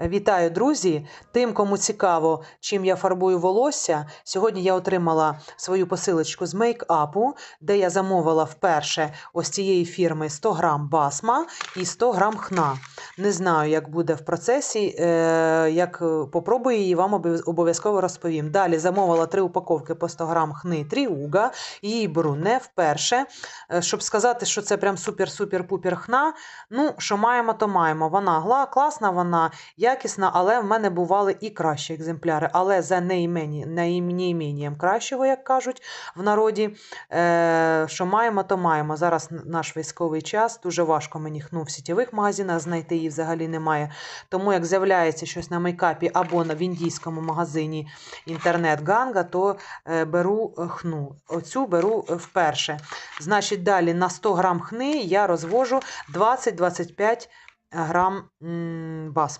Вітаю, друзі! Тим, кому цікаво, чим я фарбую волосся. Сьогодні я отримала свою посилочку з мейкапу, де я замовила вперше ось цієї фірми 100 грам басма і 100 грам хна. Не знаю, як буде в процесі, е, як е, попробую її, вам обов'язково розповім. Далі замовила три упаковки по 100 грам хни Тріуга. Її беру не вперше. Е, Щоб сказати, що це прям супер-супер-пупер хна. Ну, що маємо, то маємо. Вона класна, вона якісна, але в мене бували і кращі екземпляри. Але за неімені, неімінням кращого, як кажуть в народі, що маємо, то маємо. Зараз наш військовий час. Дуже важко мені хну в сітєвих магазинах знайти її взагалі немає. Тому як з'являється щось на мейкапі або в індійському магазині інтернет Ганга, то е, беру е, хну. Оцю беру е, вперше. Значить, далі на 100 грам хни я розвожу 20-25 грам м, басм.